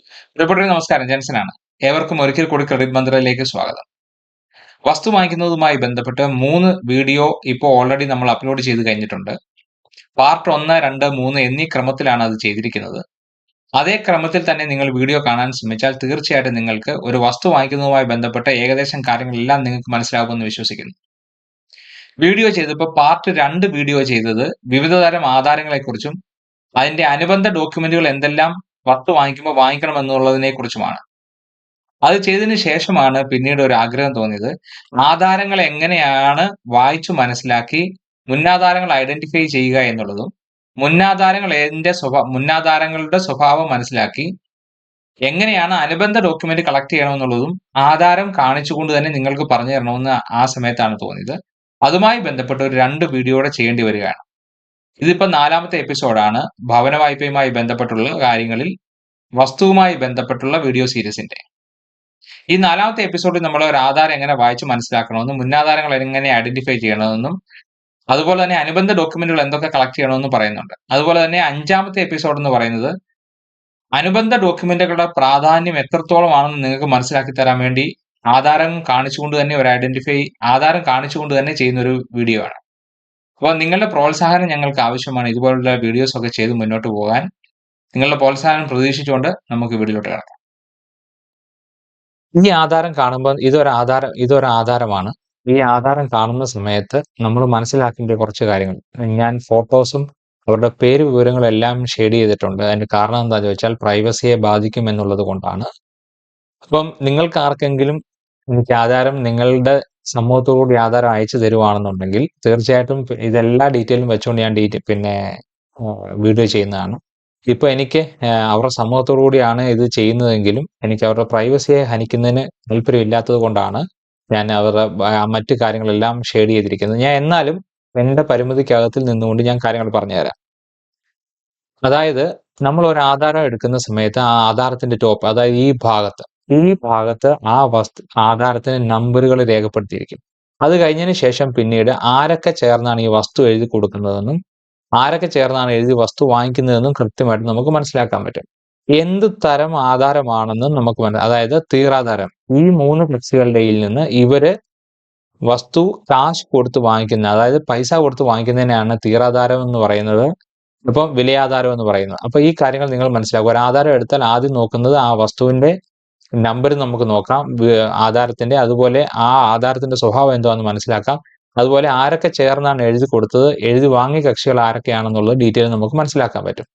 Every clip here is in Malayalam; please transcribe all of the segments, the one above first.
പ്രിയപ്പെട്ടവരെ നമസ്കാരം. ജെൻസനാണ്. ഏവർക്കും ഒരിക്കൽ കൂടി ക്രെഡിറ്റ് മന്ത്രയിലേക്ക് സ്വാഗതം. വസ്തു വാങ്ങിക്കുന്നതുമായി ബന്ധപ്പെട്ട് മൂന്ന് വീഡിയോ ഇപ്പോൾ ഓൾറെഡി നമ്മൾ അപ്ലോഡ് ചെയ്ത് കഴിഞ്ഞിട്ടുണ്ട്. പാർട്ട് ഒന്ന് രണ്ട് മൂന്ന് എന്നീ ക്രമത്തിലാണ് അത് ചെയ്തിരിക്കുന്നത്. അതേ ക്രമത്തിൽ തന്നെ നിങ്ങൾ വീഡിയോ കാണാൻ ശ്രമിച്ചാൽ തീർച്ചയായിട്ടും നിങ്ങൾക്ക് ഒരു വസ്തു വാങ്ങിക്കുന്നതുമായി ബന്ധപ്പെട്ട ഏകദേശം കാര്യങ്ങളെല്ലാം നിങ്ങൾക്ക് മനസ്സിലാകുമെന്ന് വിശ്വസിക്കുന്നു. വീഡിയോ ചെയ്തപ്പോൾ പാർട്ട് രണ്ട് വീഡിയോ ചെയ്തത് വിവിധതരം ആധാരങ്ങളെക്കുറിച്ചും അതിന്റെ അനുബന്ധ ഡോക്യുമെന്റുകൾ എന്തെല്ലാം വസ്തു വാങ്ങിക്കുമ്പോൾ വാങ്ങിക്കണം എന്നുള്ളതിനെ കുറിച്ചുമാണ് അത് ചെയ്തതിന് ശേഷമാണ് പിന്നീട് ഒരു ആഗ്രഹം തോന്നിയത്. ആധാരങ്ങൾ എങ്ങനെയാണ് വായിച്ചു മനസ്സിലാക്കി മുന്നാധാരങ്ങൾ ഐഡന്റിഫൈ ചെയ്യുക എന്നുള്ളതും മുന്നാധാരങ്ങൾ എന്റെ സ്വഭാവ മുന്നാധാരങ്ങളുടെ സ്വഭാവം മനസ്സിലാക്കി എങ്ങനെയാണ് അനുബന്ധ ഡോക്യുമെന്റ് കളക്ട് ചെയ്യണമെന്നുള്ളതും ആധാരം കാണിച്ചുകൊണ്ട് തന്നെ നിങ്ങൾക്ക് പറഞ്ഞു തരണമെന്ന് ആ സമയത്താണ് തോന്നിയത്. അതുമായി ബന്ധപ്പെട്ട ഒരു രണ്ട് വീഡിയോയുടെ ചെയ്യേണ്ടി വരികയാണ്. ഇതിപ്പോ നാലാമത്തെ എപ്പിസോഡാണ്. ഭവന വായ്പയുമായി ബന്ധപ്പെട്ടുള്ള കാര്യങ്ങളിൽ വസ്തുവുമായി ബന്ധപ്പെട്ടുള്ള വീഡിയോ സീരീസിന്റെ. ഈ നാലാമത്തെ എപ്പിസോഡിൽ നമ്മൾ ഒരു ആധാരം എങ്ങനെ വായിച്ച് മനസ്സിലാക്കണമെന്നും മുന്നാധാരങ്ങൾ എങ്ങനെ ഐഡന്റിഫൈ ചെയ്യണമെന്നും അതുപോലെ തന്നെ അനുബന്ധ ഡോക്യുമെന്റുകൾ എന്തൊക്കെ കളക്ട് ചെയ്യണമെന്നും പറയുന്നുണ്ട്. അതുപോലെ തന്നെ അഞ്ചാമത്തെ എപ്പിസോഡ് എന്ന് പറയുന്നത് അനുബന്ധ ഡോക്യുമെന്റുകളുടെ പ്രാധാന്യം എത്രത്തോളമാണെന്ന് നിങ്ങൾക്ക് മനസ്സിലാക്കി തരാൻ വേണ്ടി ആധാരം കാണിച്ചുകൊണ്ട് തന്നെ ഒരു ഐഡന്റിഫൈ ആധാരം കാണിച്ചുകൊണ്ട് തന്നെ ചെയ്യുന്ന ഒരു വീഡിയോ ആണ്. അപ്പോൾ നിങ്ങളുടെ പ്രോത്സാഹനം ഞങ്ങൾക്ക് ആവശ്യമാണ്. ഇതുപോലുള്ള വീഡിയോസ് ഒക്കെ ചെയ്ത് മുന്നോട്ട് പോകാൻ നിങ്ങളുടെ പ്രോത്സാഹനം പ്രതീക്ഷിച്ചുകൊണ്ട് നമുക്ക് വീഡിയോയിലോട്ട് കിടക്കാം. ഈ ആധാരം കാണുമ്പോൾ ഇതൊരു ആധാരം ഇതൊരു ആധാരമാണ്. ഈ ആധാരം കാണുന്ന സമയത്ത് നമ്മൾ മനസ്സിലാക്കേണ്ട കുറച്ച് കാര്യങ്ങൾ. ഞാൻ ഫോട്ടോസും അവരുടെ പേര് വിവരങ്ങളും എല്ലാം ഷെയ്ഡ് ചെയ്തിട്ടുണ്ട്. അതിന്റെ കാരണം എന്താണെന്ന് ചോദിച്ചാൽ പ്രൈവസിയെ ബാധിക്കും എന്നുള്ളത് കൊണ്ടാണ്. അപ്പം നിങ്ങൾക്ക് ആർക്കെങ്കിലും എനിക്ക് ആധാരം നിങ്ങളുടെ സമൂഹത്തോടുകൂടി ആധാരം അയച്ചു തരുവാണെന്നുണ്ടെങ്കിൽ തീർച്ചയായിട്ടും ഇതെല്ലാ ഡീറ്റെയിലും വെച്ചുകൊണ്ട് ഞാൻ ഡീറ്റെ പിന്നെ വീഡിയോ ചെയ്യുന്നതാണ്. ഇപ്പൊ എനിക്ക് അവരുടെ സമൂഹത്തോടു കൂടിയാണ് ഇത് ചെയ്യുന്നതെങ്കിലും എനിക്ക് അവരുടെ പ്രൈവസിയെ ഹനിക്കുന്നതിന് താല്പര്യമില്ലാത്തത് കൊണ്ടാണ് ഞാൻ അവരുടെ മറ്റു കാര്യങ്ങളെല്ലാം ഷെയർ ചെയ്തിരിക്കുന്നത്. ഞാൻ എന്നാലും എന്റെ പരിമിതിക്കകത്തിൽ നിന്നുകൊണ്ട് ഞാൻ കാര്യങ്ങൾ പറഞ്ഞുതരാം. അതായത് നമ്മൾ ഒരു ആധാരം എടുക്കുന്ന സമയത്ത് ആ ആധാരത്തിന്റെ ടോപ്പ് അതായത് ഈ ഭാഗത്ത് ഈ ഭാഗത്ത് ആ വസ്തു ആധാരത്തിന് നമ്പറുകൾ രേഖപ്പെടുത്തിയിരിക്കും. അത് കഴിഞ്ഞതിന് ശേഷം പിന്നീട് ആരൊക്കെ ചേർന്നാണ് ഈ വസ്തു എഴുതി കൊടുക്കുന്നതെന്നും ആരൊക്കെ ചേർന്നാണ് എഴുതി വസ്തു വാങ്ങിക്കുന്നതെന്നും കൃത്യമായിട്ട് നമുക്ക് മനസ്സിലാക്കാൻ പറ്റും. എന്ത് തരം ആധാരമാണെന്നും നമുക്ക് മനസ്സിലാക്കാം അതായത് തീറാധാരം. ഈ മൂന്ന് ഫ്ലെക്സുകളുടെ നിന്ന് ഇവർ വസ്തു കാശ് കൊടുത്ത് വാങ്ങിക്കുന്ന അതായത് പൈസ കൊടുത്ത് വാങ്ങിക്കുന്നതിനാണ് തീറാധാരം എന്ന് പറയുന്നത്. ഇപ്പം വിലയാധാരം എന്ന് പറയുന്നത്. അപ്പൊ ഈ കാര്യങ്ങൾ നിങ്ങൾ മനസ്സിലാക്കുക. ഒരു ആധാരം എടുത്താൽ ആദ്യം നോക്കുന്നത് ആ വസ്തുവിന്റെ നമ്പർ നമുക്ക് നോക്കാം. ആധാരത്തിന്റെ അതുപോലെ ആ ആധാരത്തിന്റെ സ്വഭാവം എന്താണെന്ന് മനസ്സിലാക്കാം. അതുപോലെ ആരൊക്കെ ചേർന്നാണ് എഴുതി കൊടുത്തത് എഴുതി വാങ്ങിയ കക്ഷികൾ ആരൊക്കെയാണെന്നുള്ള ഡീറ്റെയിൽ നമുക്ക് മനസ്സിലാക്കാൻ പറ്റും.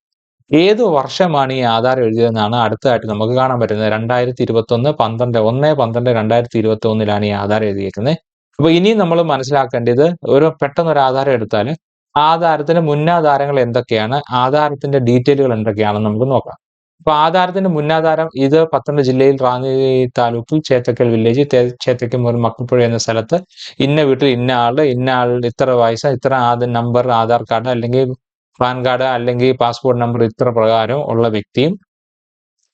ഏത് വർഷമാണ് ഈ ആധാരം എഴുതിയതെന്നാണ് അടുത്തതായിട്ട് നമുക്ക് കാണാൻ പറ്റുന്നത്. രണ്ടായിരത്തി ഇരുപത്തി ഒന്ന് പന്ത്രണ്ട് ഒന്ന് പന്ത്രണ്ട് രണ്ടായിരത്തി ഇരുപത്തി ഒന്നിലാണ് ഈ ആധാരം എഴുതിയിരിക്കുന്നത് അപ്പൊ ഇനി നമ്മൾ മനസ്സിലാക്കേണ്ടത് ഒരു പെട്ടെന്ന് ഒരു ആധാരം എടുത്താൽ ആധാരത്തിന്റെ മുന്നാധാരങ്ങൾ എന്തൊക്കെയാണ് ആധാരത്തിന്റെ ഡീറ്റെയിലുകൾ എന്തൊക്കെയാണെന്ന് നമുക്ക് നോക്കാം. അപ്പൊ ആധാരത്തിന്റെ മുന്നാധാരം ഇത് പത്തനംതിട്ട ജില്ലയിൽ റാന്നി താലൂക്കിൽ ചേത്തക്കൽ വില്ലേജ് ചേത്തക്കൽ മക്കൾപ്പുഴ എന്ന സ്ഥലത്ത് ഇന്ന വീട്ടിൽ ഇന്ന ആൾ ഇന്ന ആളുടെ ഇത്ര വയസ്സ് ഇത്ര ആധാർ നമ്പർ ആധാർ കാർഡ് അല്ലെങ്കിൽ പാൻ കാർഡ് അല്ലെങ്കിൽ പാസ്പോർട്ട് നമ്പർ ഇത്ര പ്രകാരം ഉള്ള വ്യക്തിയും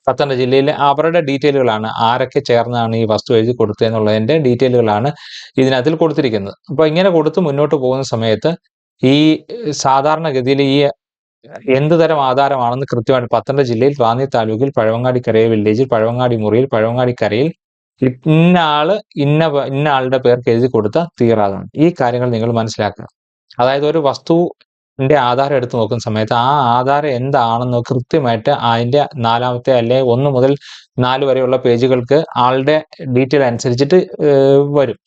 പത്തനംതിട്ട ജില്ലയിലെ അവരുടെ ഡീറ്റെയിലുകളാണ് ആരൊക്കെ ചേർന്നാണ് ഈ വസ്തു എഴുതി കൊടുത്തതെന്നുള്ളതിന്റെ ഡീറ്റെയിലുകളാണ് ഇതിനകത്തിൽ കൊടുത്തിരിക്കുന്നത്. അപ്പൊ ഇങ്ങനെ കൊടുത്ത് മുന്നോട്ട് പോകുന്ന സമയത്ത് ഈ സാധാരണഗതിയിൽ ഈ എന്ത് തരം ആധാരമാണെന്ന് കൃത്യമായിട്ട് പത്തനംതിട്ട ജില്ലയിൽ റാന്നി താലൂക്കിൽ പഴവങ്ങാടി കരയ വില്ലേജിൽ പഴവങ്ങാടി മുറിയിൽ പഴവങ്ങാടി കരയിൽ ഇന്ന ആൾ ഇന്ന ഇന്ന ആളുടെ പേർക്ക് എഴുതി കൊടുത്ത തീറാതാണ്. ഈ കാര്യങ്ങൾ നിങ്ങൾ മനസ്സിലാക്കുക അതായത് ഒരു വസ്തുവിന്റെ ആധാരം എടുത്തു നോക്കുന്ന സമയത്ത് ആ ആധാരം എന്താണെന്ന് കൃത്യമായിട്ട് അതിന്റെ നാലാമത്തെ അല്ലെ ഒന്ന് മുതൽ നാല് വരെയുള്ള പേജുകൾക്ക് ആളുടെ ഡീറ്റെയിൽ അനുസരിച്ചിട്ട് വരും.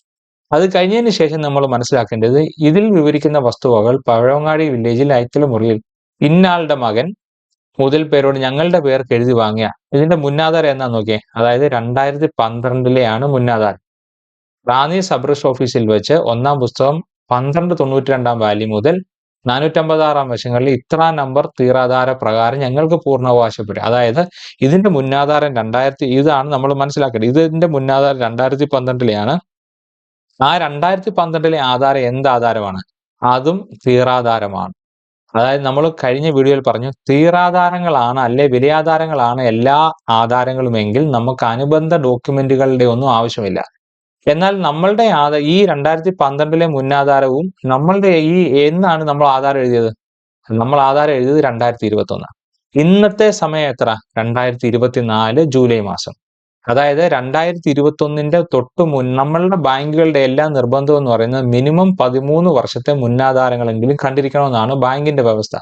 അത് കഴിഞ്ഞതിന് ശേഷം നമ്മൾ മനസ്സിലാക്കേണ്ടത് ഇതിൽ വിവരിക്കുന്ന വസ്തുവകൾ പഴവങ്ങാടി വില്ലേജിൽ ഐത്തല മുറിയിൽ ഇന്നാളുടെ മകൻ മുതൽ പേരോട് ഞങ്ങളുടെ പേർക്ക് എഴുതി വാങ്ങിയ. ഇതിന്റെ മുന്നാധാരം എന്നാ നോക്കിയേ? അതായത് രണ്ടായിരത്തി പന്ത്രണ്ടിലെയാണ് മുന്നാധാരം. റാന്നി സബ് രജിസ്റ്റർ ഓഫീസിൽ വെച്ച് ഒന്നാം പുസ്തകം പന്ത്രണ്ട് തൊണ്ണൂറ്റി രണ്ടാം വാല്യം മുതൽ നാനൂറ്റമ്പതാറാം വശങ്ങളിൽ ഇത്ര നമ്പർ തീരാധാര പ്രകാരം ഞങ്ങൾക്ക് പൂർണാവകാശപ്പെടും അതായത് ഇതിന്റെ മുന്നാധാരം രണ്ടായിരത്തി ഇതാണ് നമ്മൾ മനസ്സിലാക്കേണ്ടത്. ഇതിന്റെ മുന്നാധാരം രണ്ടായിരത്തി പന്ത്രണ്ടിലെയാണ് ആ രണ്ടായിരത്തി പന്ത്രണ്ടിലെ ആധാരം എന്ത് ആധാരമാണ്? അതും തീറാധാരമാണ്. അതായത് നമ്മൾ കഴിഞ്ഞ വീഡിയോയിൽ പറഞ്ഞു തീരാധാരങ്ങളാണ് അല്ലെ വിലയാധാരങ്ങളാണ് എല്ലാ ആധാരങ്ങളുമെങ്കിൽ നമുക്ക് അനുബന്ധ ഡോക്യുമെന്റുകളുടെ ഒന്നും ആവശ്യമില്ല. എന്നാൽ നമ്മളുടെ ആധാർ ഈ രണ്ടായിരത്തി പന്ത്രണ്ടിലെ മുന്നാധാരവും നമ്മളുടെ ഈ എന്നാണ് നമ്മൾ ആധാരം എഴുതിയത്? നമ്മൾ ആധാരം എഴുതിയത് രണ്ടായിരത്തി ഇരുപത്തി ഒന്ന് ഇന്നത്തെ സമയം എത്ര? രണ്ടായിരത്തി ഇരുപത്തിനാല് ജൂലൈ മാസം. അതായത് രണ്ടായിരത്തി ഇരുപത്തി ഒന്നിന്റെ തൊട്ട് മുൻ നമ്മളുടെ ബാങ്കുകളുടെ എല്ലാ നിർബന്ധം എന്ന് പറയുന്നത് മിനിമം പതിമൂന്ന് വർഷത്തെ മുന്നാധാരങ്ങളെങ്കിലും കണ്ടിരിക്കണമെന്നാണ് ബാങ്കിന്റെ വ്യവസ്ഥ.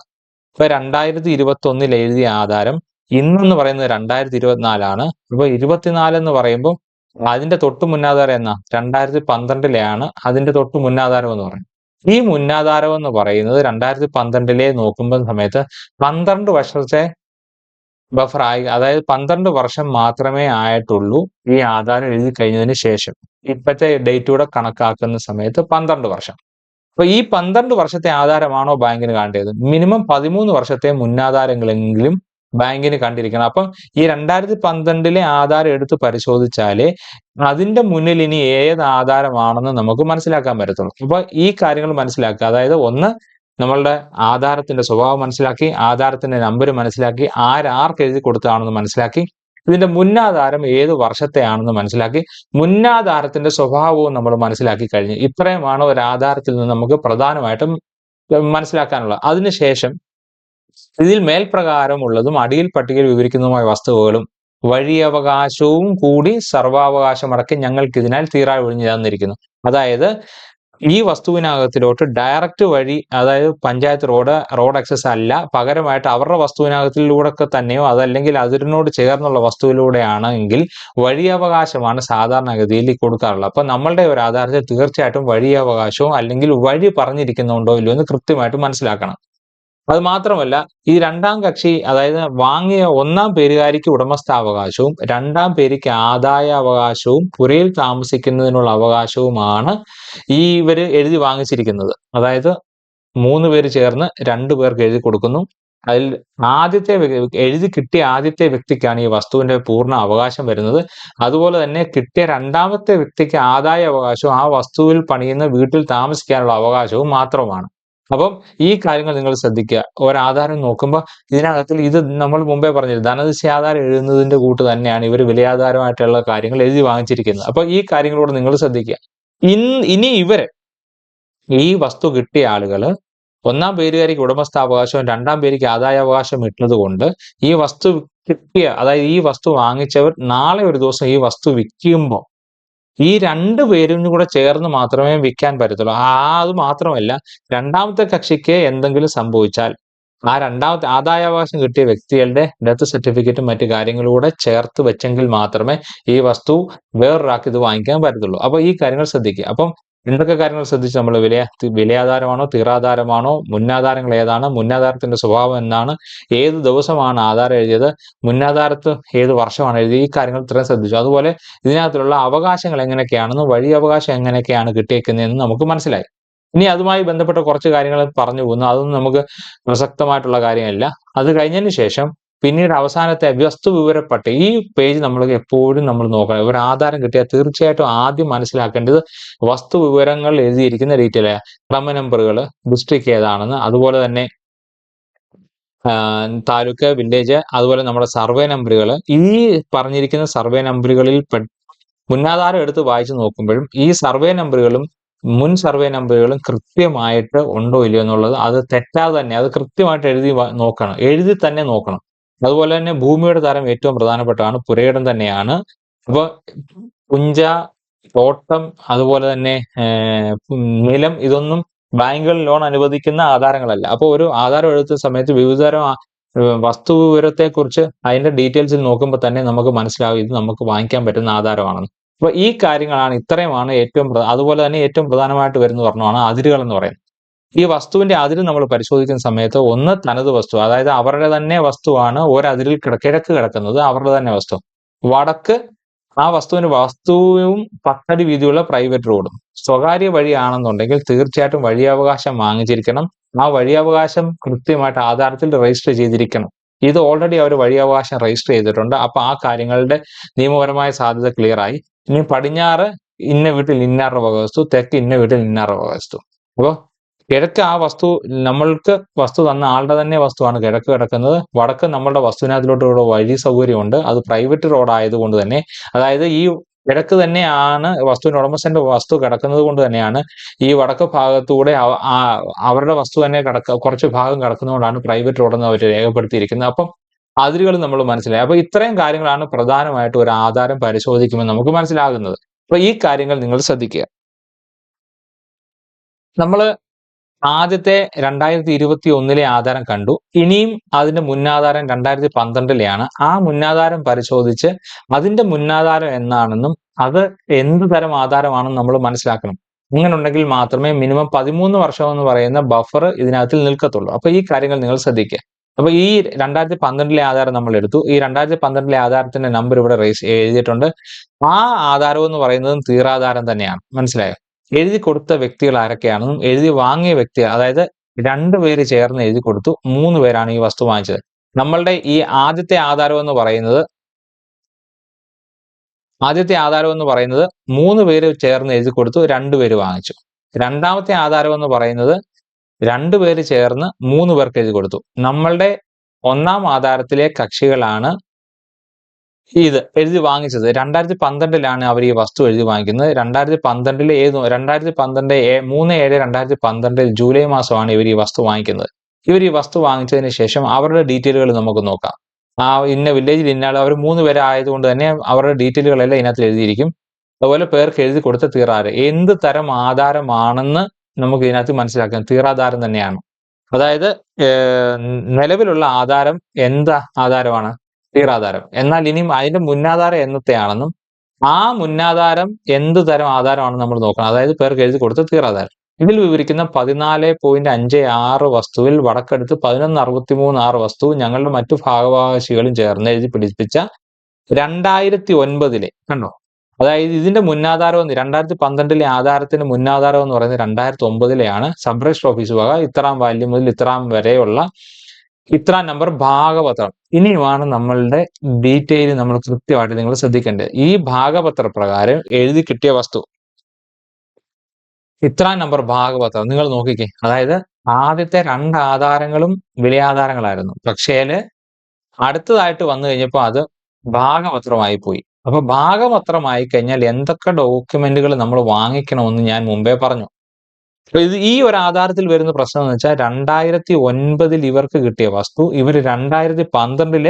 ഇപ്പൊ രണ്ടായിരത്തി ഇരുപത്തി ഒന്നിൽ എഴുതിയ ആധാരം ഇന്നെന്ന് പറയുന്നത് രണ്ടായിരത്തി ഇരുപത്തിനാലാണ് ഇപ്പൊ ഇരുപത്തിനാല് എന്ന് പറയുമ്പോൾ അതിന്റെ തൊട്ട് മുന്നാധാരം എന്നാ? രണ്ടായിരത്തി പന്ത്രണ്ടിലെയാണ് അതിന്റെ തൊട്ട് മുന്നാധാരം എന്ന് പറയുന്നത്. ഈ മുന്നാധാരം എന്ന് പറയുന്നത് രണ്ടായിരത്തി പന്ത്രണ്ടിലെ നോക്കുമ്പോൾ സമയത്ത് പന്ത്രണ്ട് വർഷത്തെ ബഫർ ആയി അതായത് പന്ത്രണ്ട് വർഷം മാത്രമേ ആയിട്ടുള്ളൂ ഈ ആധാരം എഴുതി കഴിഞ്ഞതിന് ശേഷം. ഇപ്പോഴത്തെ ഡേറ്റ് കൂടെ കണക്കാക്കുന്ന സമയത്ത് പന്ത്രണ്ട് വർഷം. അപ്പൊ ഈ പന്ത്രണ്ട് വർഷത്തെ ആധാരമാണോ ബാങ്കിന് കാണേണ്ടത്? മിനിമം പതിമൂന്ന് വർഷത്തെ മുന്നാധാരങ്ങളെങ്കിലും ബാങ്കിന് കണ്ടിരിക്കണം. അപ്പം ഈ രണ്ടായിരത്തി പന്ത്രണ്ടിലെ ആധാരം എടുത്ത് പരിശോധിച്ചാലേ അതിന്റെ മുന്നിൽ ഇനി ഏത് ആധാരമാണെന്ന് നമുക്ക് മനസ്സിലാക്കാൻ പറ്റത്തുള്ളൂ. അപ്പൊ ഈ കാര്യങ്ങൾ മനസ്സിലാക്കുക. അതായത് ഒന്ന് നമ്മളുടെ ആധാരത്തിന്റെ സ്വഭാവം മനസ്സിലാക്കി ആധാരത്തിന്റെ നമ്പർ മനസ്സിലാക്കി ആരാർക്ക് എഴുതി കൊടുത്തതാണെന്ന് മനസ്സിലാക്കി ഇതിന്റെ മുന്നാധാരം ഏത് വർഷത്തെയാണെന്ന് മനസ്സിലാക്കി മുന്നാധാരത്തിന്റെ സ്വഭാവവും നമ്മൾ മനസ്സിലാക്കി കഴിഞ്ഞു ഇത്രയുമാണ് ഒരു ആധാരത്തിൽ നിന്ന് നമുക്ക് പ്രധാനമായിട്ടും മനസ്സിലാക്കാനുള്ളത്. അതിനുശേഷം ഇതിൽ മേൽപ്രകാരമുള്ളതും അടിയിൽ പട്ടികയിൽ വിവരിക്കുന്നതുമായ വസ്തുവകളും വഴിയവകാശവും കൂടി സർവാവകാശമടക്കി ഞങ്ങൾക്ക് ഇതിനാൽ തീരാ ഒഴിഞ്ഞു തന്നിരിക്കുന്നു. അതായത് ഈ വസ്തുവിനകത്തിലോട്ട് ഡയറക്റ്റ് വഴി അതായത് പഞ്ചായത്ത് റോഡ് റോഡ് ആക്സസ് അല്ല പകരമായിട്ട് അവരുടെ വസ്തുവിനകത്തിലൂടെ തന്നെയോ അതല്ലെങ്കിൽ അതിനോട് ചേർന്നുള്ള വസ്തുവിലൂടെയാണ് എങ്കിൽ വഴിയവകാശമാണ് സാധാരണഗതിയിൽ കൊടുക്കാറുള്ളത്. അപ്പൊ നമ്മളുടെ ഒരു ആധാരത്തിൽ തീർച്ചയായിട്ടും വഴിയവകാശവും അല്ലെങ്കിൽ വഴി പറഞ്ഞിരിക്കുന്നുണ്ടോ ഇല്ലയോ എന്ന് കൃത്യമായിട്ട് മനസ്സിലാക്കണം. അത് മാത്രമല്ല ഈ രണ്ടാം കക്ഷി അതായത് വാങ്ങിയ ഒന്നാം പേരുകാരിക്ക് ഉടമസ്ഥാവകാശവും രണ്ടാം പേരിക്ക് ആദായ അവകാശവും പുരയിൽ താമസിക്കുന്നതിനുള്ള അവകാശവുമാണ് ഈ ഇവർ എഴുതി വാങ്ങിച്ചിരിക്കുന്നത്. അതായത് മൂന്ന് പേര് ചേർന്ന് രണ്ടു പേർക്ക് എഴുതി കൊടുക്കുന്നു. അതിൽ ആദ്യത്തെ എഴുതി കിട്ടിയ ആദ്യത്തെ വ്യക്തിക്കാണ് ഈ വസ്തുവിന്റെ പൂർണ അവകാശം വരുന്നത്. അതുപോലെ തന്നെ കിട്ടിയ രണ്ടാമത്തെ വ്യക്തിക്ക് ആദായ അവകാശവും ആ വസ്തുവിൽ പണിയുന്ന വീട്ടിൽ താമസിക്കാനുള്ള അവകാശവും മാത്രമാണ്. അപ്പം ഈ കാര്യങ്ങൾ നിങ്ങൾ ശ്രദ്ധിക്കുക. ഒരാധാരം നോക്കുമ്പോൾ ഇതിനകത്തിൽ ഇത് നമ്മൾ മുമ്പേ പറഞ്ഞിരുന്നു ധനദിശ ആധാരം എഴുതുന്നതിന്റെ കൂട്ട് തന്നെയാണ് ഇവർ വിലയാധാരമായിട്ടുള്ള കാര്യങ്ങൾ എഴുതി വാങ്ങിച്ചിരിക്കുന്നത്. അപ്പൊ ഈ കാര്യങ്ങളോട് നിങ്ങൾ ശ്രദ്ധിക്കുക. ഇന്ന് ഇനി ഇവർ ഈ വസ്തു കിട്ടിയ ആളുകൾ ഒന്നാം പേരുകാരിക്ക് ഉടമസ്ഥാവകാശവും രണ്ടാം പേരിക്ക് ആദായാവകാശം ഇട്ടത് കൊണ്ട് ഈ വസ്തു കിട്ടിയ അതായത് ഈ വസ്തു വാങ്ങിച്ചവർ നാളെ ഒരു ദിവസം ഈ വസ്തു വിൽക്കുമ്പോൾ ഈ രണ്ട് പേരും കൂടെ ചേർന്ന് മാത്രമേ വിൽക്കാൻ പറ്റത്തുള്ളൂ. ആ അത് മാത്രമല്ല രണ്ടാമത്തെ കക്ഷിക്ക് എന്തെങ്കിലും സംഭവിച്ചാൽ ആ രണ്ടാമത്തെ ആദായാവകാശം കിട്ടിയ വ്യക്തികളുടെ ഡെത്ത് സർട്ടിഫിക്കറ്റും മറ്റു കാര്യങ്ങളും കൂടെ ചേർത്ത് വെച്ചെങ്കിൽ മാത്രമേ ഈ വസ്തു വേറൊരാൾക്ക് ഇത് വാങ്ങിക്കാൻ പറ്റത്തുള്ളൂ. അപ്പൊ ഈ കാര്യങ്ങൾ ശ്രദ്ധിക്കുക. അപ്പം എന്തൊക്കെ കാര്യങ്ങൾ ശ്രദ്ധിച്ച് നമ്മൾ വില വിലയാധാരമാണോ തീറാധാരമാണോ മുന്നാധാരങ്ങൾ ഏതാണ് മുന്നാധാരത്തിന്റെ സ്വഭാവം എന്താണ് ഏത് ദിവസമാണ് ആധാരം എഴുതിയത് മുന്നാധാരത്ത് ഏത് വർഷമാണ് എഴുതിയത് ഈ കാര്യങ്ങൾ ഇത്രയും ശ്രദ്ധിച്ചു. അതുപോലെ ഇതിനകത്തുള്ള അവകാശങ്ങൾ എങ്ങനെയൊക്കെയാണെന്ന് വഴി അവകാശം എങ്ങനെയൊക്കെയാണ് കിട്ടിയേക്കുന്നതെന്ന് നമുക്ക് മനസ്സിലായി. ഇനി അതുമായി ബന്ധപ്പെട്ട കുറച്ച് കാര്യങ്ങൾ പറഞ്ഞു പോകുന്നു. അതൊന്നും നമുക്ക് പ്രസക്തമായിട്ടുള്ള കാര്യമല്ല. അത് കഴിഞ്ഞതിന് ശേഷം പിന്നീട് അവസാനത്തെ വസ്തു വിവരപ്പട്ട ഈ പേജ് നമ്മൾ എപ്പോഴും നമ്മൾ നോക്കണം. ഒരു ആധാരം കിട്ടിയാൽ തീർച്ചയായിട്ടും ആദ്യം മനസ്സിലാക്കേണ്ടത് വസ്തു വിവരങ്ങൾ എഴുതിയിരിക്കുന്ന ഡീറ്റെയിൽ ക്രമ നമ്പറുകൾ ഡിസ്ട്രിക്ട് ഏതാണെന്ന് അതുപോലെ തന്നെ താലൂക്ക് വില്ലേജ് അതുപോലെ നമ്മുടെ സർവേ നമ്പറുകൾ. ഈ പറഞ്ഞിരിക്കുന്ന സർവേ നമ്പറുകളിൽ മുന്നാധാരം എടുത്ത് വായിച്ചു നോക്കുമ്പോഴും ഈ സർവേ നമ്പറുകളും മുൻ സർവേ നമ്പറുകളും കൃത്യമായിട്ട് ഉണ്ടോ ഇല്ലയോ എന്നുള്ളത് അത് തെറ്റാതെ തന്നെ അത് കൃത്യമായിട്ട് എഴുതി നോക്കണം. എഴുതി തന്നെ നോക്കണം. അതുപോലെ തന്നെ ഭൂമിയുടെ തരം ഏറ്റവും പ്രധാനപ്പെട്ടതാണ് പുരയിടം തന്നെയാണ്. അപ്പൊ പുഞ്ച തോട്ടം അതുപോലെ തന്നെ നിലം ഇതൊന്നും ബാങ്കുകൾ ലോൺ അനുവദിക്കുന്ന ആധാരങ്ങളല്ല. അപ്പോൾ ഒരു ആധാരം എഴുത്തുന്ന സമയത്ത് വിവിധതരം വസ്തു വിവരത്തെ കുറിച്ച് അതിന്റെ ഡീറ്റെയിൽസിൽ നോക്കുമ്പോൾ തന്നെ നമുക്ക് മനസ്സിലാവും ഇത് നമുക്ക് വാങ്ങിക്കാൻ പറ്റുന്ന ആധാരമാണെന്ന്. അപ്പോൾ ഈ കാര്യങ്ങളാണ് ഇത്രയുമാണ് ഏറ്റവും അതുപോലെ തന്നെ ഏറ്റവും പ്രധാനമായിട്ട് വരുന്ന പറഞ്ഞതാണ് അതിരുകൾ എന്ന് പറയുന്നത്. ഈ വസ്തുവിന്റെ അതിര് നമ്മൾ പരിശോധിക്കുന്ന സമയത്ത് ഒന്ന് തനത് വസ്തു അതായത് അവരുടെ തന്നെ വസ്തുവാണ് ഒരതിരിൽ കിഴക്ക് കിടക്കുന്നത് അവരുടെ തന്നെ വസ്തു. വടക്ക് ആ വസ്തുവിന് വസ്തുവും പത്തടി വീതിയുള്ള പ്രൈവറ്റ് റോഡും സ്വകാര്യ വഴിയാണെന്നുണ്ടെങ്കിൽ തീർച്ചയായിട്ടും വഴിയാവകാശം വാങ്ങിച്ചിരിക്കണം. ആ വഴിയാവകാശം കൃത്യമായിട്ട് ആധാരത്തിൽ രജിസ്റ്റർ ചെയ്തിരിക്കണം. ഇത് ഓൾറെഡി അവർ വഴിയാവകാശം രജിസ്റ്റർ ചെയ്തിട്ടുണ്ട്. അപ്പൊ ആ കാര്യങ്ങളുടെ നിയമപരമായ സാധ്യത ക്ലിയർ ആയി. ഇനി പടിഞ്ഞാറ് ഇന്ന വീട്ടിൽ ഇന്നാറ വകവസ്തു തെക്ക് ഇന്ന വീട്ടിൽ ഇന്നാറ വക വസ്തു അപ്പൊ കിഴക്ക് ആ വസ്തു നമ്മൾക്ക് വസ്തു തന്ന ആളുടെ തന്നെ വസ്തുവാണ്. കിഴക്ക് കിടക്കുന്നത് വടക്ക് നമ്മളുടെ വസ്തുവിനകത്തിലോട്ടുള്ള വഴി സൗകര്യമുണ്ട്. അത് പ്രൈവറ്റ് റോഡ് ആയതുകൊണ്ട് തന്നെ. അതായത് ഈ കിഴക്ക് തന്നെയാണ് വസ്തുവിന് ഉടമസ്ഥന്റെ വസ്തു കിടക്കുന്നത് കൊണ്ട് തന്നെയാണ് ഈ വടക്ക് ഭാഗത്തൂടെ അവരുടെ വസ്തു തന്നെ കിടക്ക കുറച്ച് ഭാഗം കിടക്കുന്നതുകൊണ്ടാണ് പ്രൈവറ്റ് റോഡ് എന്ന് അവർ രേഖപ്പെടുത്തിയിരിക്കുന്നത്. അപ്പം അതിരുകൾ നമ്മൾ മനസ്സിലായി. അപ്പൊ ഇത്രയും കാര്യങ്ങളാണ് പ്രധാനമായിട്ട് ഒരു ആധാരം പരിശോധിക്കുമ്പോൾ നമുക്ക് മനസ്സിലാകുന്നത്. അപ്പൊ ഈ കാര്യങ്ങൾ നിങ്ങൾ ശ്രദ്ധിക്കുക. നമ്മൾ ആദ്യത്തെ രണ്ടായിരത്തി ഇരുപത്തി ഒന്നിലെ ആധാരം കണ്ടു. ഇനിയും അതിന്റെ മുന്നാധാരം രണ്ടായിരത്തി പന്ത്രണ്ടിലെയാണ് ആ മുന്നാധാരം പരിശോധിച്ച് അതിന്റെ മുന്നാധാരം എന്നാണെന്നും അത് എന്ത് തരം ആധാരമാണെന്നും നമ്മൾ മനസ്സിലാക്കണം. അങ്ങനെ ഉണ്ടെങ്കിൽ മാത്രമേ മിനിമം പതിമൂന്ന് വർഷം എന്ന് പറയുന്ന ബഫർ ഇതിനകത്തിൽ നിൽക്കത്തുള്ളൂ. അപ്പൊ ഈ കാര്യങ്ങൾ നിങ്ങൾ ശ്രദ്ധിക്കുക. അപ്പൊ ഈ രണ്ടായിരത്തി പന്ത്രണ്ടിലെ ആധാരം നമ്മൾ എടുത്തു. ഈ രണ്ടായിരത്തി പന്ത്രണ്ടിലെ ആധാരത്തിന്റെ നമ്പർ ഇവിടെ എഴുതിയിട്ടുണ്ട്. ആ ആധാരം എന്ന് പറയുന്നതും തീറാധാരം തന്നെയാണ്. മനസ്സിലായോ? എഴുതി കൊടുത്ത വ്യക്തികൾ ആരൊക്കെയാണെന്നും എഴുതി വാങ്ങിയ വ്യക്തി അതായത് രണ്ടു പേര് ചേർന്ന് എഴുതി കൊടുത്തു മൂന്ന് പേരാണ് ഈ വസ്തു വാങ്ങിച്ചത്. നമ്മളുടെ ഈ ആദ്യത്തെ ആധാരം എന്ന് പറയുന്നത് ആദ്യത്തെ ആധാരം എന്ന് പറയുന്നത് മൂന്ന് പേര് ചേർന്ന് എഴുതി കൊടുത്തു രണ്ടു പേര് വാങ്ങിച്ചു. രണ്ടാമത്തെ ആധാരം എന്ന് പറയുന്നത് രണ്ടു പേര് ചേർന്ന് മൂന്ന് പേർക്ക് എഴുതി കൊടുത്തു. നമ്മളുടെ ഒന്നാം ആധാരത്തിലെ കക്ഷികളാണ് ഇത് എഴുതി വാങ്ങിച്ചത്. രണ്ടായിരത്തി പന്ത്രണ്ടിലാണ് അവർ ഈ വസ്തു എഴുതി വാങ്ങിക്കുന്നത്. രണ്ടായിരത്തി പന്ത്രണ്ടിൽ ഏത് രണ്ടായിരത്തി പന്ത്രണ്ട് മൂന്ന് ഏഴ് രണ്ടായിരത്തി പന്ത്രണ്ടിൽ ജൂലൈ മാസമാണ് ഇവർ ഈ വസ്തു വാങ്ങിക്കുന്നത്. ഇവർ ഈ വസ്തു വാങ്ങിച്ചതിന് ശേഷം അവരുടെ ഡീറ്റെയിലുകൾ നമുക്ക് നോക്കാം. ആ ഇന്ന വില്ലേജിൽ ഇന്നാൾ അവർ മൂന്ന് പേരെ ആയതുകൊണ്ട് തന്നെ അവരുടെ ഡീറ്റെയിലുകളെല്ലാം ഇതിനകത്ത് എഴുതിയിരിക്കും. അതുപോലെ പേർക്ക് എഴുതി കൊടുത്ത തീറാറ് എന്ത് തരം ആധാരമാണെന്ന് നമുക്ക് ഇതിനകത്ത് മനസ്സിലാക്കാം. തീറാധാരം തന്നെയാണ്. അതായത് നിലവിലുള്ള ആധാരം എന്താ ആധാരമാണ്? തീറാധാരം എന്നാൽ ഇനിയും അതിന്റെ മുന്നാധാരം എന്നത്തെയാണെന്നും ആ മുന്നാധാരം എന്ത് തരം ആധാരമാണെന്ന് നമ്മൾ നോക്കണം. അതായത് പേർക്ക് എഴുതി കൊടുത്ത തീറാധാരം ഇതിൽ വിവരിക്കുന്ന പതിനാല് പോയിന്റ് അഞ്ച് ആറ് വസ്തുവിൽ വടക്കെടുത്ത് പതിനൊന്ന് അറുപത്തി മൂന്ന് ആറ് വസ്തു ഞങ്ങളുടെ മറ്റു ഭാഗവാസികളും ചേർന്ന് എഴുതി പിടിപ്പിച്ച രണ്ടായിരത്തി ഒൻപതിലെ കണ്ടോ? അതായത് ഇതിന്റെ മുന്നാധാരം എന്ന് രണ്ടായിരത്തി പന്ത്രണ്ടിലെ ആധാരത്തിന്റെ മുന്നാധാരം എന്ന് പറയുന്നത് രണ്ടായിരത്തി ഒമ്പതിലെയാണ് രജിസ്റ്റർ ഓഫീസ് വക ഇത്രാം വാല്യം മുതൽ ഇത്രാം വരെയുള്ള ഇത്ര നമ്പർ ഭാഗപത്രം. ഇനിയുമാണ് നമ്മളുടെ ഡീറ്റെയിൽ നമ്മൾ കൃത്യമായിട്ട് നിങ്ങൾ ശ്രദ്ധിക്കേണ്ടത്. ഈ ഭാഗപത്ര പ്രകാരം എഴുതി കിട്ടിയ വസ്തു. ഇത്ര നമ്പർ ഭാഗപത്രം. നിങ്ങൾ നോക്കിക്കേ. അതായത് ആദ്യത്തെ രണ്ട് ആധാരങ്ങളും വിലയാധാരങ്ങളായിരുന്നു. പക്ഷേൽ അടുത്തതായിട്ട് വന്നു കഴിഞ്ഞപ്പോൾ അത് ഭാഗപത്രമായി പോയി. അപ്പൊ ഭാഗപത്രമായി കഴിഞ്ഞാൽ എന്തൊക്കെ ഡോക്യുമെന്റുകൾ നമ്മൾ വാങ്ങിക്കണമെന്ന് ഞാൻ മുമ്പേ പറഞ്ഞു. ഇത് ഈ ഒരു ആധാരത്തിൽ വരുന്ന പ്രശ്നം എന്ന് വെച്ചാൽ രണ്ടായിരത്തി ഒൻപതിൽ ഇവർക്ക് കിട്ടിയ വസ്തു ഇവർ രണ്ടായിരത്തി പന്ത്രണ്ടിൽ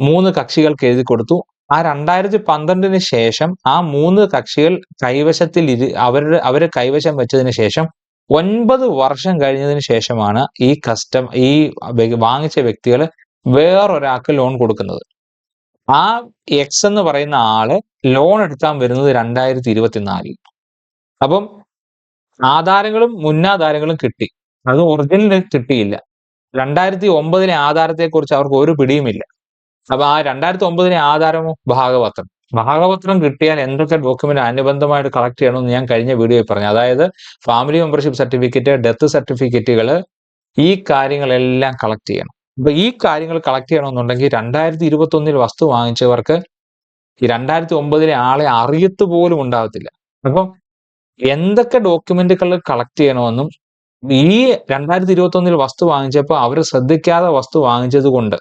മൂന്ന് കക്ഷികൾക്ക് എഴുതി കൊടുത്തു. ആ രണ്ടായിരത്തി പന്ത്രണ്ടിന് ശേഷം ആ മൂന്ന് കക്ഷികൾ കൈവശത്തിൽ ഇരു അവരുടെ അവർ കൈവശം വെച്ചതിന് ശേഷം ഒൻപത് വർഷം കഴിഞ്ഞതിന് ശേഷമാണ് ഈ കസ്റ്റം ഈ വാങ്ങിച്ച വ്യക്തികൾ വേറൊരാൾക്ക് ലോൺ കൊടുക്കുന്നത്. ആ എക്സ് എന്ന് പറയുന്ന ആൾ ലോൺ എടുക്കാൻ വരുന്നത് രണ്ടായിരത്തി ഇരുപത്തിനാലിൽ അപ്പം ആധാരങ്ങളും മുന്നാധാരങ്ങളും കിട്ടി. അത് ഒറിജിനൽ കിട്ടിയില്ല. രണ്ടായിരത്തി ഒമ്പതിലെ ആധാരത്തെ കുറിച്ച് അവർക്ക് ഒരു പിടിയുമില്ല. അപ്പൊ ആ രണ്ടായിരത്തി ഒമ്പതിലെ ആധാരമോ ഭാഗപത്രം ഭാഗപത്രം കിട്ടിയാൽ എന്തൊക്കെ ഡോക്യുമെന്റ് അനുബന്ധമായിട്ട് കളക്ട് ചെയ്യണമെന്ന് ഞാൻ കഴിഞ്ഞ വീഡിയോയിൽ പറഞ്ഞു. അതായത് ഫാമിലി മെമ്പർഷിപ്പ് സർട്ടിഫിക്കറ്റ് ഡെത്ത് സർട്ടിഫിക്കറ്റുകൾ ഈ കാര്യങ്ങളെല്ലാം കളക്ട് ചെയ്യണം. അപ്പൊ ഈ കാര്യങ്ങൾ കളക്ട് ചെയ്യണമെന്നുണ്ടെങ്കിൽ രണ്ടായിരത്തി ഇരുപത്തി ഒന്നിൽ വസ്തു വാങ്ങിച്ചവർക്ക് ഈ രണ്ടായിരത്തി ഒമ്പതിലെ ആളെ അറിയത്ത് പോലും ഉണ്ടാകത്തില്ല അപ്പം എന്തൊക്കെ ഡോക്യുമെന്റുകൾ കളക്ട് ചെയ്യണമെന്നും ഈ രണ്ടായിരത്തി ഇരുപത്തി ഒന്നിൽ വസ്തു വാങ്ങിച്ചപ്പോൾ അവർ ശ്രദ്ധിക്കാതെ വസ്തു വാങ്ങിച്ചത് കൊണ്ട്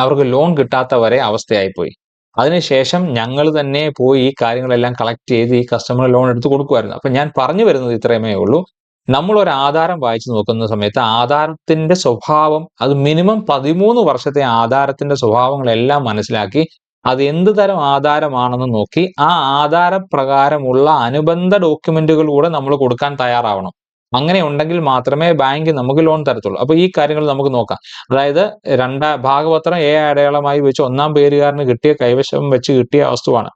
അവർക്ക് ലോൺ കിട്ടാത്ത വരെ അവസ്ഥയായിപ്പോയി. അതിനുശേഷം ഞങ്ങൾ തന്നെ പോയി ഈ കാര്യങ്ങളെല്ലാം കളക്ട് ചെയ്ത് ഈ കസ്റ്റമർ ലോൺ എടുത്ത് കൊടുക്കുമായിരുന്നു. അപ്പൊ ഞാൻ പറഞ്ഞു വരുന്നത് ഇത്രയുമേ ഉള്ളൂ. നമ്മൾ ഒരു ആധാരം വായിച്ചു നോക്കുന്ന സമയത്ത് ആധാരത്തിന്റെ സ്വഭാവം അത് മിനിമം പതിമൂന്ന് വർഷത്തെ ആധാരത്തിന്റെ സ്വഭാവങ്ങളെല്ലാം മനസ്സിലാക്കി അത് എന്ത് തരം ആധാരമാണെന്ന് നോക്കി ആ ആധാരപ്രകാരമുള്ള അനുബന്ധ ഡോക്യുമെന്റുകൾ കൂടെ നമ്മൾ കൊടുക്കാൻ തയ്യാറാവണം. അങ്ങനെ ഉണ്ടെങ്കിൽ മാത്രമേ ബാങ്ക് നമുക്ക് ലോൺ തരത്തുള്ളൂ. അപ്പൊ ഈ കാര്യങ്ങൾ നമുക്ക് നോക്കാം. അതായത് രണ്ടാം ഭാഗപത്രം എ അടയാളമായി വെച്ച് ഒന്നാം പേരുകാരന് കിട്ടിയ കൈവശം വെച്ച് കിട്ടിയ വസ്തുവാണ്.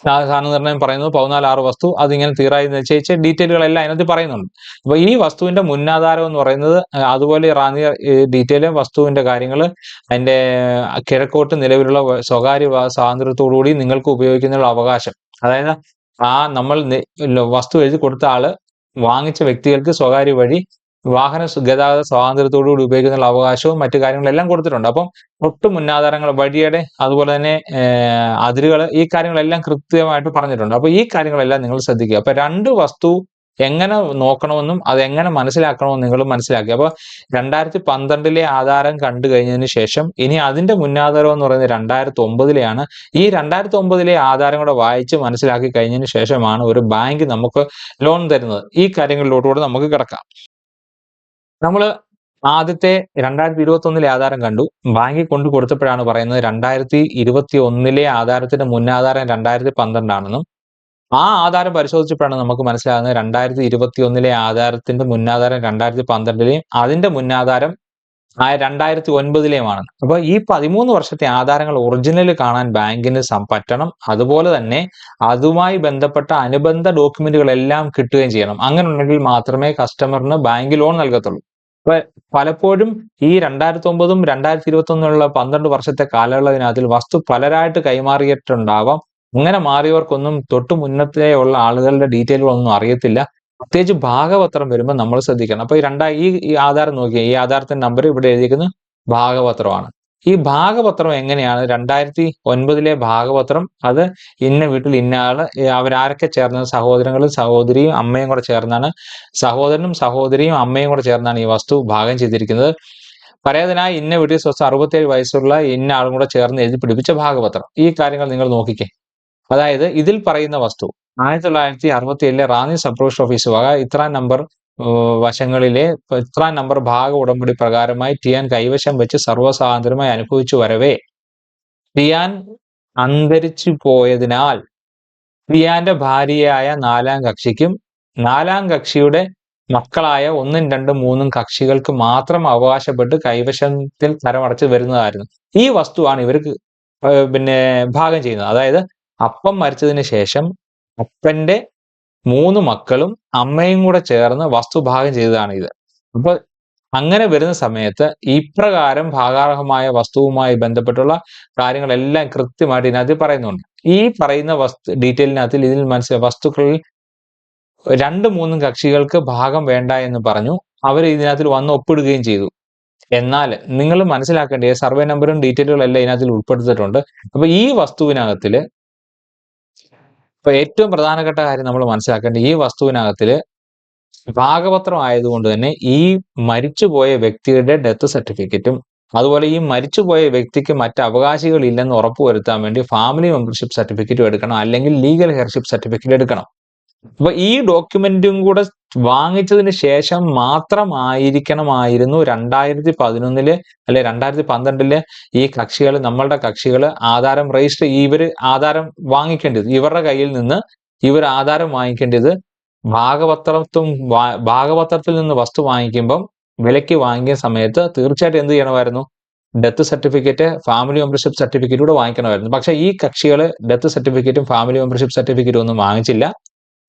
സ്ഥാന നിർണയം പറയുന്നത് പതിനാല് ആറ് വസ്തു അതിങ്ങനെ തീറായി നിശ്ചയിച്ച് ഡീറ്റെയിലുകളെല്ലാം അതിനകത്ത് പറയുന്നുണ്ട്. അപ്പൊ ഈ വസ്തുവിന്റെ മുന്നാധാരം എന്ന് പറയുന്നത് അതുപോലെ റാന്നി ഡീറ്റെയിൽ വസ്തുവിന്റെ കാര്യങ്ങൾ അതിന്റെ കിഴക്കോട്ട് നിലവിലുള്ള സ്വകാര്യ സ്വാതന്ത്ര്യത്തോടുകൂടി നിങ്ങൾക്ക് ഉപയോഗിക്കുന്നതിനുള്ള അവകാശം. അതായത് ആ നമ്മൾ വസ്തു എഴുതി കൊടുത്ത ആൾ വാങ്ങിച്ച വ്യക്തികൾക്ക് സ്വകാര്യ വഴി വാഹന ഗതാഗത സ്വാതന്ത്ര്യത്തോടുകൂടി ഉപയോഗിക്കുന്ന അവകാശവും മറ്റു കാര്യങ്ങളെല്ലാം കൊടുത്തിട്ടുണ്ട്. അപ്പം ഒട്ടും മുന്നാധാരങ്ങൾ വഴിയുടെ അതുപോലെ തന്നെ അതിരുകൾ ഈ കാര്യങ്ങളെല്ലാം കൃത്യമായിട്ട് പറഞ്ഞിട്ടുണ്ട്. അപ്പൊ ഈ കാര്യങ്ങളെല്ലാം നിങ്ങൾ ശ്രദ്ധിക്കുക. അപ്പൊ രണ്ട് വസ്തു എങ്ങനെ നോക്കണമെന്നും അത് എങ്ങനെ മനസ്സിലാക്കണമെന്നും നിങ്ങൾ മനസ്സിലാക്കി അപ്പൊ രണ്ടായിരത്തി പന്ത്രണ്ടിലെ ആധാരം കണ്ടു കഴിഞ്ഞതിന് ശേഷം ഇനി അതിന്റെ മുന്നാധാരം എന്ന് പറയുന്നത് രണ്ടായിരത്തി ഒമ്പതിലെയാണ് ഈ രണ്ടായിരത്തി ഒമ്പതിലെ ആധാരം കൂടെ വായിച്ച് മനസ്സിലാക്കി കഴിഞ്ഞതിന് ശേഷമാണ് ഒരു ബാങ്ക് നമുക്ക് ലോൺ തരുന്നത്. ഈ കാര്യങ്ങളിലോട്ടുകൂടെ നമുക്ക് കിടക്കാം. നമ്മൾ ആദ്യത്തെ രണ്ടായിരത്തി ഇരുപത്തി ഒന്നിലെ ആധാരം കണ്ടു. ബാങ്കിൽ കൊണ്ടു കൊടുത്തപ്പോഴാണ് പറയുന്നത് രണ്ടായിരത്തി ഇരുപത്തി ഒന്നിലെ ആധാരത്തിന്റെ മുന്നാധാരം രണ്ടായിരത്തി പന്ത്രണ്ടാണെന്നും ആ ആധാരം പരിശോധിച്ചപ്പോഴാണ് നമുക്ക് മനസ്സിലാകുന്നത് രണ്ടായിരത്തി ഇരുപത്തി ഒന്നിലെ ആധാരത്തിന്റെ മുന്നാധാരം രണ്ടായിരത്തി പന്ത്രണ്ടിലെയും അതിന്റെ മുന്നാധാരം ആ രണ്ടായിരത്തി ഒൻപതിലെയുമാണ് അപ്പൊ ഈ പതിമൂന്ന് വർഷത്തെ ആധാരങ്ങൾ ഒറിജിനൽ കാണാൻ ബാങ്കിന് പറ്റണം. അതുപോലെ തന്നെ അതുമായി ബന്ധപ്പെട്ട അനുബന്ധ ഡോക്യുമെന്റുകളെല്ലാം കിട്ടുകയും ചെയ്യണം. അങ്ങനെ ഉണ്ടെങ്കിൽ മാത്രമേ കസ്റ്റമറിന് ബാങ്ക് ലോൺ നൽകത്തുള്ളൂ. അപ്പൊ പലപ്പോഴും ഈ രണ്ടായിരത്തി ഒമ്പതും രണ്ടായിരത്തി ഇരുപത്തി ഒന്നിലുള്ള പന്ത്രണ്ട് വർഷത്തെ കാലയളവിനകത്തിൽ വസ്തു പലരായിട്ട് കൈമാറിയിട്ടുണ്ടാവാം. അങ്ങനെ മാറിയവർക്കൊന്നും തൊട്ടു മുന്നത്തെ ഉള്ള ആളുകളുടെ ഡീറ്റെയിലുകളൊന്നും അറിയത്തില്ല. പ്രത്യേകിച്ച് ഭാഗപത്രം വരുമ്പോൾ നമ്മൾ ശ്രദ്ധിക്കണം. അപ്പൊ ഈ രണ്ടാ ഈ ഈ ആധാരം നോക്കിയാൽ ഈ ആധാരത്തിന്റെ നമ്പർ ഇവിടെ എഴുതിയിരിക്കുന്നത് ഭാഗപത്രമാണ്. ഈ ഭാഗപത്രം എങ്ങനെയാണ്? രണ്ടായിരത്തി ഒൻപതിലെ ഭാഗപത്രം അത് ഇന്ന വീട്ടിൽ ഇന്ന ആൾ അവരാരൊക്കെ ചേർന്ന സഹോദരങ്ങളും സഹോദരിയും അമ്മയും കൂടെ ചേർന്നാണ്. സഹോദരനും സഹോദരിയും അമ്മയും കൂടെ ചേർന്നാണ് ഈ വസ്തു ഭാഗം ചെയ്തിരിക്കുന്നത്. പരേതനായ ഇന്ന വീട്ടിൽ സ്വസ്ഥ അറുപത്തേഴ് വയസ്സുള്ള ഇന്ന ആളും കൂടെ ചേർന്ന് എഴുതി പിടിപ്പിച്ച ഭാഗപത്രം. ഈ കാര്യങ്ങൾ നിങ്ങൾ നോക്കിക്കേ. അതായത് ഇതിൽ പറയുന്ന വസ്തു ആയിരത്തി തൊള്ളായിരത്തി അറുപത്തി ഏഴിലെ റാന്നി സബ് ഓഫീസ് വക ഇത്ര നമ്പർ വശങ്ങളിലെ ഇത്ര നമ്പർ ഭാഗ ഉടമ്പടി പ്രകാരമായി ടിയാൻ കൈവശം വെച്ച് സർവസ്വാതന്ത്ര്യമായി അനുഭവിച്ചു വരവേ. ടിയാൻ അന്തരിച്ചു പോയതിനാൽ ടിയാന്റെ ഭാര്യയായ നാലാം കക്ഷിക്കും നാലാം കക്ഷിയുടെ മക്കളായ ഒന്നും രണ്ടും മൂന്നും കക്ഷികൾക്ക് മാത്രം അവകാശപ്പെട്ട് കൈവശത്തിൽ തരമടച്ച് വരുന്നതായിരുന്നു. ഈ വസ്തുവാണ് ഇവർക്ക് പിന്നെ ഭാഗം ചെയ്യുന്നത്. അതായത് അപ്പം മരിച്ചതിന് ശേഷം അപ്പന്റെ മൂന്ന് മക്കളും അമ്മയും കൂടെ ചേർന്ന് വസ്തുഭാഗം ചെയ്തതാണ് ഇത് അപ്പൊ അങ്ങനെ വരുന്ന സമയത്ത് ഇപ്രകാരം ഭാഗാർഹമായ വസ്തുവുമായി ബന്ധപ്പെട്ടുള്ള കാര്യങ്ങളെല്ലാം കൃത്യമായിട്ട് ഇതിനകത്ത് പറയുന്നുണ്ട്. ഈ പറയുന്ന വസ്തു ഡീറ്റെയിലിനകത്തിൽ ഇതിൽ മനസ്സിലായ വസ്തുക്കളിൽ രണ്ട് മൂന്നും കക്ഷികൾക്ക് ഭാഗം വേണ്ട എന്ന് പറഞ്ഞു. അവർ ഇതിനകത്തിൽ വന്ന് ഒപ്പിടുകയും ചെയ്തു. എന്നാൽ നിങ്ങൾ മനസ്സിലാക്കേണ്ടത് സർവേ നമ്പറും ഡീറ്റെയിലുകളും എല്ലാം ഇതിനകത്തിൽ ഉൾപ്പെടുത്തിയിട്ടുണ്ട്. അപ്പൊ ഈ വസ്തുവിനകത്തിൽ ഇപ്പൊ ഏറ്റവും പ്രധാനപ്പെട്ട കാര്യം നമ്മൾ മനസ്സിലാക്കേണ്ട ഈ വസ്തുവിനകത്തിൽ ഭാഗപത്രം ആയതുകൊണ്ട് തന്നെ ഈ മരിച്ചുപോയ വ്യക്തിയുടെ ഡെത്ത് സർട്ടിഫിക്കറ്റും അതുപോലെ ഈ മരിച്ചുപോയ വ്യക്തിക്ക് മറ്റ് അവകാശികൾ ഇല്ലെന്ന് ഉറപ്പുവരുത്താൻ വേണ്ടി ഫാമിലി മെമ്പർഷിപ്പ് സർട്ടിഫിക്കറ്റും എടുക്കണം അല്ലെങ്കിൽ ലീഗൽ ഹെയർഷിപ്പ് സർട്ടിഫിക്കറ്റ് എടുക്കണം. അപ്പൊ ഈ ഡോക്യുമെന്റും കൂടെ വാങ്ങിച്ചതിന് ശേഷം മാത്രമായിരിക്കണമായിരുന്നു രണ്ടായിരത്തി പതിനൊന്നിൽ അല്ലെ രണ്ടായിരത്തി പന്ത്രണ്ടിൽ ഈ കക്ഷികൾ നമ്മളുടെ കക്ഷികൾ ആധാരം രജിസ്റ്റർ ഇവർ ആധാരം വാങ്ങിക്കേണ്ടത് ഇവരുടെ കയ്യിൽ നിന്ന് ഇവർ ആധാരം വാങ്ങിക്കേണ്ടത് ഭാഗപത്രത്തും വാ- ഭാഗപത്രത്തിൽ നിന്ന് വസ്തു വാങ്ങിക്കുമ്പം വിലയ്ക്ക് വാങ്ങിയ സമയത്ത് തീർച്ചയായിട്ടും എന്ത് ചെയ്യണമായിരുന്നു? Death certificate family membership certificate കൂടെ വാങ്ങിക്കണമായിരുന്നു. പക്ഷെ ഈ കക്ഷികൾ ഡെത്ത് സർട്ടിഫിക്കറ്റും ഫാമിലി മെമ്പർഷിപ്പ് സർട്ടിഫിക്കറ്റും ഒന്നും വാങ്ങിച്ചില്ല.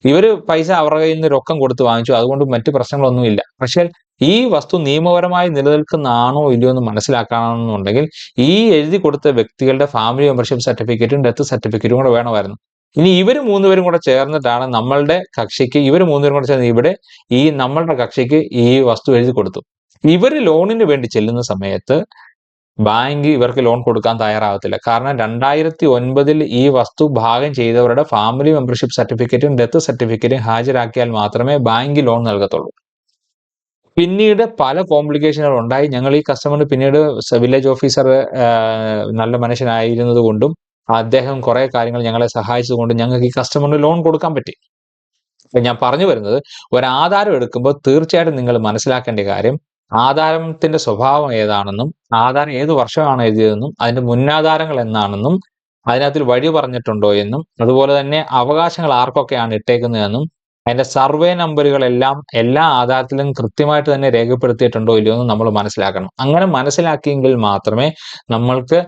ഇവർ പൈസ അവരുടെ കയ്യിൽ നിന്ന് രൊക്കം കൊടുത്ത് വാങ്ങിച്ചു. അതുകൊണ്ട് മറ്റു പ്രശ്നങ്ങളൊന്നുമില്ല പക്ഷേ ഈ വസ്തു നിയമപരമായി നിലനിൽക്കുന്നതാണോ ഇല്ലയോ എന്ന് മനസ്സിലാക്കണമെന്നുണ്ടെങ്കിൽ ഈ എഴുതി കൊടുത്ത വ്യക്തികളുടെ ഫാമിലി മെമ്പർഷിപ്പ് സർട്ടിഫിക്കറ്റും ഡെത്ത് സർട്ടിഫിക്കറ്റും കൂടെ വേണമായിരുന്നു. ഇനി ഇവർ മൂന്നുപേരും കൂടെ ചേർന്നിട്ടാണ് നമ്മളുടെ കക്ഷിക്ക് ഇവർ മൂന്നുപേരും കൂടെ ചേർന്ന് ഇവിടെ ഈ നമ്മളുടെ കക്ഷിക്ക് ഈ വസ്തു എഴുതി കൊടുത്തു. ഇവർ ലോണിന് വേണ്ടി ചെല്ലുന്ന സമയത്ത് ബാങ്ക് ഇവർക്ക് ലോൺ കൊടുക്കാൻ തയ്യാറാവത്തില്ല. കാരണം രണ്ടായിരത്തി ഒൻപതിൽ ഈ വസ്തു ഭാഗം ചെയ്തവരുടെ ഫാമിലി മെമ്പർഷിപ്പ് സർട്ടിഫിക്കറ്റും ഡെത്ത് സർട്ടിഫിക്കറ്റും ഹാജരാക്കിയാൽ മാത്രമേ ബാങ്ക് ലോൺ നൽകത്തുള്ളൂ. പിന്നീട് പല കോംപ്ലിക്കേഷനുകൾ ഉണ്ടായി. ഞങ്ങൾ ഈ കസ്റ്റമറിന് പിന്നീട് വില്ലേജ് ഓഫീസർ നല്ല മനുഷ്യനായിരുന്നത് കൊണ്ടും അദ്ദേഹം കുറെ കാര്യങ്ങൾ ഞങ്ങളെ സഹായിച്ചത് കൊണ്ടും ഞങ്ങൾക്ക് ഈ കസ്റ്റമറിന് ലോൺ കൊടുക്കാൻ പറ്റി. ഞാൻ പറഞ്ഞു വരുന്നത് ഒരു ആധാരം എടുക്കുമ്പോൾ തീർച്ചയായിട്ടും നിങ്ങൾ മനസ്സിലാക്കേണ്ട കാര്യം ആധാരത്തിന്റെ സ്വഭാവം ഏതാണെന്നും ആധാരം ഏത് വർഷമാണ് എഴുതിയതെന്നും അതിന്റെ മുന്നാധാരങ്ങൾ എന്നാണെന്നും അതിനകത്തിൽ വഴി പറഞ്ഞിട്ടുണ്ടോ എന്നും അതുപോലെ തന്നെ അവകാശങ്ങൾ ആർക്കൊക്കെയാണ് ഇട്ടേക്കുന്നതെന്നും അതിന്റെ സർവേ നമ്പറുകളെല്ലാം എല്ലാ ആധാരത്തിലും കൃത്യമായിട്ട് തന്നെ രേഖപ്പെടുത്തിയിട്ടുണ്ടോ ഇല്ലയോ എന്നും നമ്മൾ മനസ്സിലാക്കണം. അങ്ങനെ മനസ്സിലാക്കിയെങ്കിൽ മാത്രമേ നമ്മൾക്ക്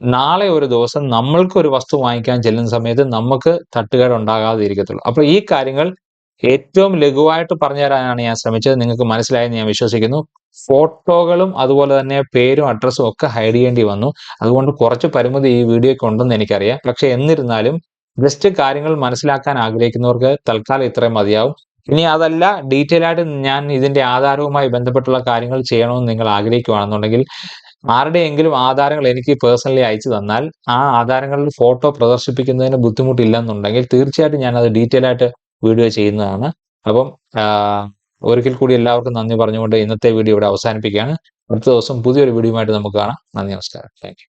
നാളെ ഒരു ദിവസം നമ്മൾക്ക് ഒരു വസ്തു വാങ്ങിക്കാൻ ചെല്ലുന്ന സമയത്ത് നമുക്ക് തട്ടുകേട് ഉണ്ടാകാതെ ഇരിക്കത്തുള്ളൂ അപ്പൊ ഈ കാര്യങ്ങൾ ഏറ്റവും ലഘുവായിട്ട് പറഞ്ഞു തരാനാണ് ഞാൻ ശ്രമിച്ചത്. നിങ്ങൾക്ക് മനസ്സിലായെന്ന് ഞാൻ വിശ്വസിക്കുന്നു. ഫോട്ടോകളും അതുപോലെ തന്നെ പേരും അഡ്രസ്സും ഒക്കെ ഹൈഡ് ചെയ്യേണ്ടി വന്നു. അതുകൊണ്ട് കുറച്ച് പരിമിതി ഈ വീഡിയോയ്ക്ക് ഉണ്ടെന്ന് എനിക്കറിയാം. പക്ഷെ എന്നിരുന്നാലും ജസ്റ്റ് കാര്യങ്ങൾ മനസ്സിലാക്കാൻ ആഗ്രഹിക്കുന്നവർക്ക് തൽക്കാലം ഇത്രയും മതിയാവും. ഇനി അതല്ല ഡീറ്റെയിൽ ആയിട്ട് ഞാൻ ഇതിന്റെ ആധാരവുമായി ബന്ധപ്പെട്ടുള്ള കാര്യങ്ങൾ ചെയ്യണമെന്ന് നിങ്ങൾ ആഗ്രഹിക്കുകയാണെന്നുണ്ടെങ്കിൽ ആരുടെയെങ്കിലും ആധാരങ്ങൾ എനിക്ക് പേഴ്സണലി അയച്ചു തന്നാൽ ആ ആധാരങ്ങളിൽ ഫോട്ടോ പ്രദർശിപ്പിക്കുന്നതിന് ബുദ്ധിമുട്ടില്ലെന്നുണ്ടെങ്കിൽ തീർച്ചയായിട്ടും ഞാൻ അത് ഡീറ്റെയിൽ ആയിട്ട് വീഡിയോ ചെയ്യുന്നതാണ്. അപ്പം ഒരിക്കൽ കൂടി എല്ലാവർക്കും നന്ദി പറഞ്ഞുകൊണ്ട് ഇന്നത്തെ വീഡിയോ ഇവിടെ അവസാനിപ്പിക്കുകയാണ്. അടുത്ത ദിവസം പുതിയൊരു വീഡിയോയുമായിട്ട് നമുക്ക് കാണാം. നന്ദി നമസ്കാരം. താങ്ക്